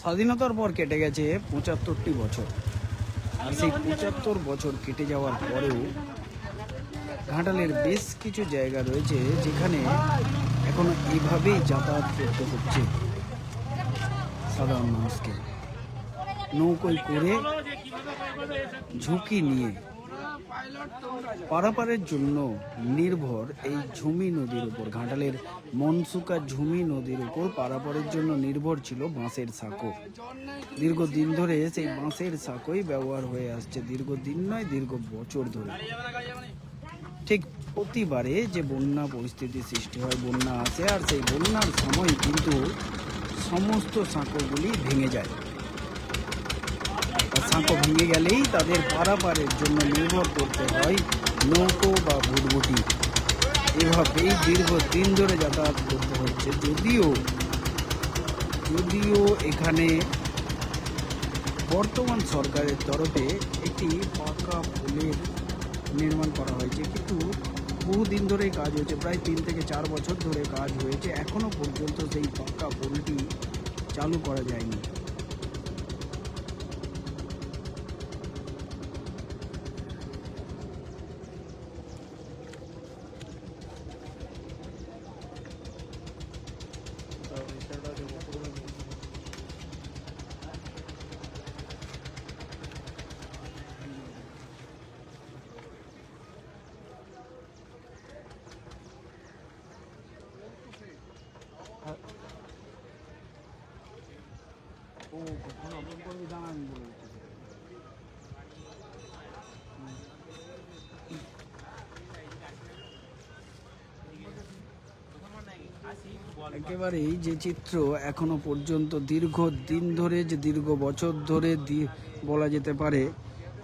স্বাধীনতার পর কেটে গেছে পঁচাত্তরটি বছর। আর সেই পঁচাত্তর বছর কেটে যাওয়ার পরেও ঘাটালের বেশ কিছু জায়গা রয়েছে যেখানে এখনও এইভাবেই যাতায়াত করতে হচ্ছে সাধারণ মানুষকে। নৌকোয় করে ঝুঁকি নিয়ে পারাপারের জন্য নির্ভর এই ঝুমি নদীর উপর। ঘাটালের মনসুকা ঝুমি নদীর উপর পারাপারের জন্য নির্ভর ছিল বাঁশের সাঁকো। দীর্ঘদিন ধরে সেই বাঁশের সাঁকোই ব্যবহার হয়ে আসছে। দীর্ঘদিন নয়, দীর্ঘ বছর ধরে। ঠিক প্রতিবারে যে বন্যা পরিস্থিতি সৃষ্টি হয়, বন্যা আসে আর সেই বন্যার সময় কিন্তু সমস্ত সাঁকোগুলি ভেঙে যায়। সাঁকো ভেঙে গেলেই তাদের পারাপারের জন্য নির্ভর করতে হয় নৌকো বা ভুটভুটি। এভাবেই দীর্ঘদিন ধরে যাতায়াত করতে হচ্ছে। যদিও যদিও এখানে বর্তমান সরকারের তরফে একটি পাকা পুলের নির্মাণ করা হয়েছে, কিন্তু বহুদিন ধরে কাজ হয়েছে। প্রায় তিন থেকে চার বছর ধরে কাজ হয়েছে। এখনও পর্যন্ত সেই পাকা পুলটি চালু করা যায়নি। একেবারেই যে চিত্র এখনও পর্যন্ত দীর্ঘ দিন ধরে, যে দীর্ঘ বছর ধরে বলা যেতে পারে,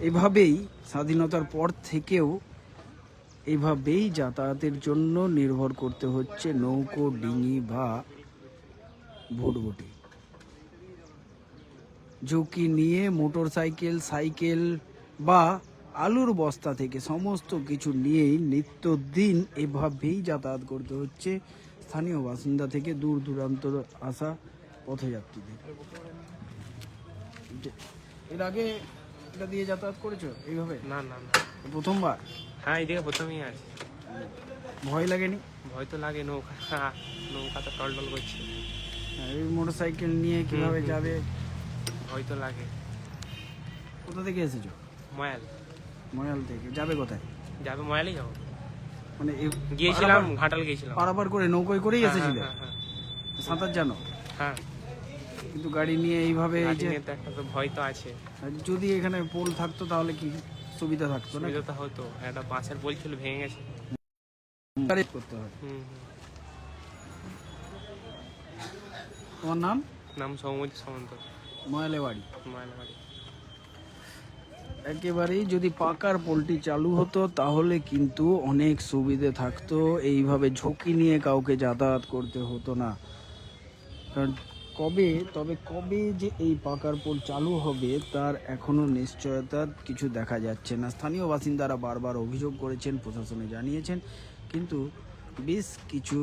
এভাবেই স্বাধীনতার পর থেকেও এভাবেই যাতায়াতের জন্য নির্ভর করতে হচ্ছে নৌকো, ডিঙি বা ভোটভুটি ঝুঁকি নিয়ে মোটর সাইকেল সাইকেল বা আলুর বস্তা থেকে সমস্ত কিছু নিয়েই নিত্যদিন এভাবেই যাতায়াত করতে হচ্ছে স্থানীয় বাসিন্দা থেকে দূর দূরান্ত আসা পথযাত্রীদের। এর আগে এটা দিয়ে যাতায়াত করেছ এইভাবে? না না না। প্রথমবার? হ্যাঁ এদিকে প্রথমেই আছে। ভয় লাগেনি? ভয় তো লাগে নৌকা নৌকা তো টল টল করছে। হ্যাঁ, এই মোটর সাইকেল নিয়ে কীভাবে যাবে? ভয় তো লাগে। কোথা থেকে এসেছ? ময়াল। ময়াল থেকে। যাবে কোথায়? যাবে ময়ালই যাব। মানে গিয়েছিলাম ঘাটাল গিয়েছিলাম। পারাপার করে নৌকোয় করেই হ্যাঁ, এসেছিলে? হ্যাঁ, হ্যাঁ, সাঁতার জানো? হ্যাঁ। কিন্তু গাড়ি নিয়ে এইভাবে এই যে একটা তো ভয় তো আছে। যদি এখানে পোল থাকতো তাহলে কি সুবিধা থাকতো না? সুবিধা হতো। একটা বাঁশের পোল ছিল ভেঙে গেছে। গাড়ি করতে হয়। তোমার নাম? নাম সৌমজি সামন্ত। একেবারেই যদি পাকার পোলটি চালু হতো তাহলে কিন্তু অনেক সুবিধে থাকতো। এইভাবে ঝুঁকি নিয়ে কাউকে যাতায়াত করতে হতো না। কারণ কবে তবে কবে যে এই পাকার পোল চালু হবে তার এখনও নিশ্চয়তা কিছু দেখা যাচ্ছে না। স্থানীয় বাসিন্দারা বারবার অভিযোগ করেছেন প্রশাসনে জানিয়েছেন কিন্তু বেশ কিছু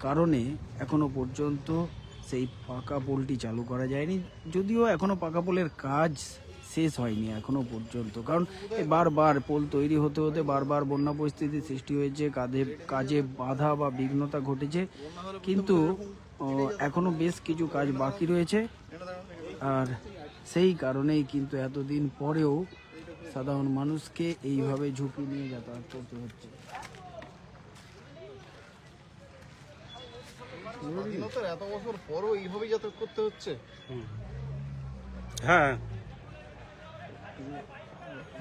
কারণে এখনও পর্যন্ত সেই পাকা পোলটি চালু করা যায়নি। যদিও এখনও পাকা পোলের কাজ শেষ হয়নি এখনও পর্যন্ত। কারণ বারবার পোল তৈরি হতে হতে বারবার বন্যা পরিস্থিতি সৃষ্টি হয়েছে কাজে কাজে বাধা বা বিঘ্নতা ঘটেছে। কিন্তু ও, এখনও বেশ কিছু কাজ বাকি রয়েছে। আর সেই কারণেই কিন্তু এতদিন পরেও সাধারণ মানুষকে এইভাবে ঝুঁকি নিয়ে যাতায়াত করতে হচ্ছে। স্বাধীনতার এত বছর পরও এইভাবেই যাতায়াত করতে হচ্ছে? হ্যাঁ।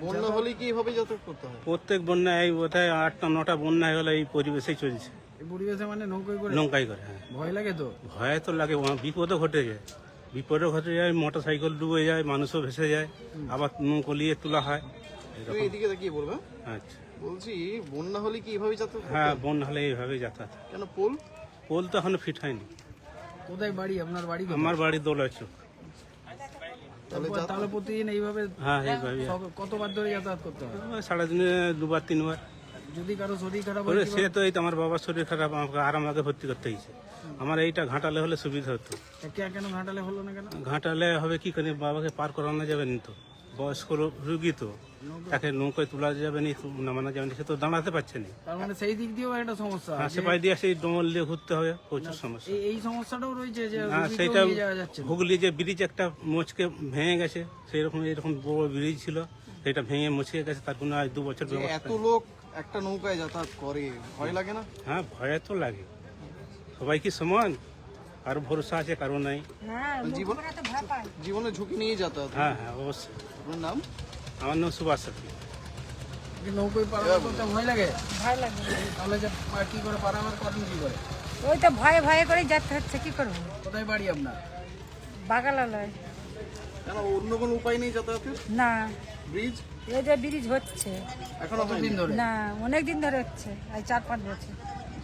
বন্যা হলেই কি এইভাবেই যাতায়াত করতে হয়? প্রত্যেক বন্যায় এই বোধহয় আটটা নটা বন্যা গেলে এই পরিবেশেই চলছে। এই পরিবেশে মানে নৌকোয় করে? নৌকাই করে হ্যাঁ। ভয় লাগে তো? ভয় তো লাগে বিপদও ঘটে যায়। বিপদও ঘটে যায় মোটর সাইকেল ডুবে যায় মানুষও ভেসে যায় আবার নৌকো নিয়ে তোলা হয় তুমি তাকিয়ে বলবে? আচ্ছা। বলছি বন্যা হলে কি এইভাবেই যাতায়াত হ্যাঁ? বন্যা হলে এইভাবেই যাতায়াত। কেন পোল? পোল তো এখনও ফিট হয়নি। কোথায় বাড়ি? আপনার বাড়ি আমার বাড়ি দোলার চোখ তাহলে প্রতিদিন এইভাবে হ্যাঁ এইভাবে। সব- কতবার ধরে যাতায়াত করতে সারাদিনে দুবার তিনবার। যদি কারও শরীর খারাপ হয় সে তো এই আমার বাবার শরীর খারাপ আমাকে আর আমাকে ভর্তি করতে হয়েছে। আমার এইটা ঘাটালে হলে সুবিধা হতো। কেন ঘাটালে হলো না কেন? ঘাটালে হবে কি করে? বাবাকে পার করানো যাবে না তো। বয়স্ক রুগী তো। তাকে নৌকায় তোলা যাবে না নামানো যাবে না সে তো দাঁড়াতে পারছে না। তার মানে সেই দিক দিয়েও একটা সমস্যা। হাসে পায়ে দিয়ে সেই ডোমল দিয়ে ঘুরতে হবে প্রচুর সমস্যা। এই সমস্যাটাও রয়েছে যে হ্যাঁ সেইটা। হুগলি যে ব্রিজ একটা মোচকে ভেঙে গেছে সেই রকম এরকম বড় ব্রিজ ছিল সেটা ভেঙে মুচকে গেছে তার কোনো আজ দু বছর এত লোক একটা নৌকায় যাতায়াত করে ভয় লাগে না? হ্যাঁ ভয় তো লাগে। সবাই কি সমান? কারও ভরসা আছে কারও নাই। জীবন জীবনে ঝুঁকি নিয়ে যাতায়াত হ্যাঁ হ্যাঁ অবশ্যই। আপনার নাম? আমার নাম সুভাষ সাথী। যে নৌকোয় পারাবার করতে ভয় লাগে? ভয় লাগে। তাহলে যে কি করে পারাবার করেন কি করে? ওই তো ভয়ে ভয়ে করে যেতে হচ্ছে কি করব? কোথায় বাড়ি আপনার? বাগালালয় কেন অন্য কোনো উপায় নেই যাতায়াতের? না। ব্রিজ? এই যে ব্রিজ হচ্ছে। এখনও হয়নি কতদিন ধরে? না অনেক দিন ধরে হচ্ছে এই চার পাঁচ বছর।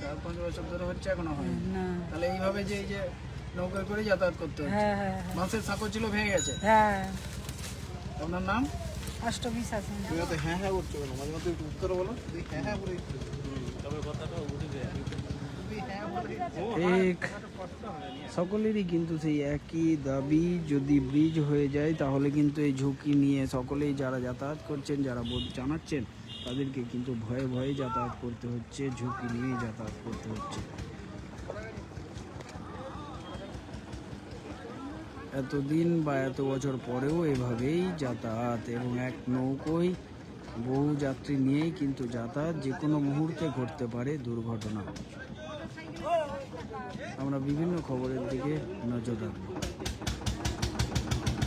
চার পাঁচ বছর ধরে হচ্ছে এখনও হয়নি তাহলে এইভাবে যে এই যে নৌকায় করে যাতায়াত করতে হচ্ছে। হ্যাঁ হ্যাঁ হ্যাঁ। মাছের সাঁকো ছিল ভেঙে গেছে। হ্যাঁ। আপনার নাম? তুমি হ্যাঁ হ্যাঁ করছ কেন মাঝে মাঝে একটু উত্তর বলো। তুই হ্যাঁ হ্যাঁ বলে ঠিক। সকলেরই কিন্তু সেই একই দাবি যদি ব্রিজ হয়ে যায় তাহলে কিন্তু এই ঝুঁকি নিয়ে সকলেই যারা যাতায়াত করছেন যারা বোধ জানাচ্ছেন তাদেরকে কিন্তু ভয়ে ভয়ে যাতায়াত করতে হচ্ছে, ঝুঁকি নিয়ে যাতায়াত করতে হচ্ছে। এতদিন বা এত বছর পরেও এভাবেই যাতায়াত এবং এক নৌকোয় বহু যাত্রী নিয়েই কিন্তু যাতায়াত যে কোনো মুহূর্তে ঘটতে পারে দুর্ঘটনা। আমরা বিভিন্ন খবরের দিকে নজর রাখব।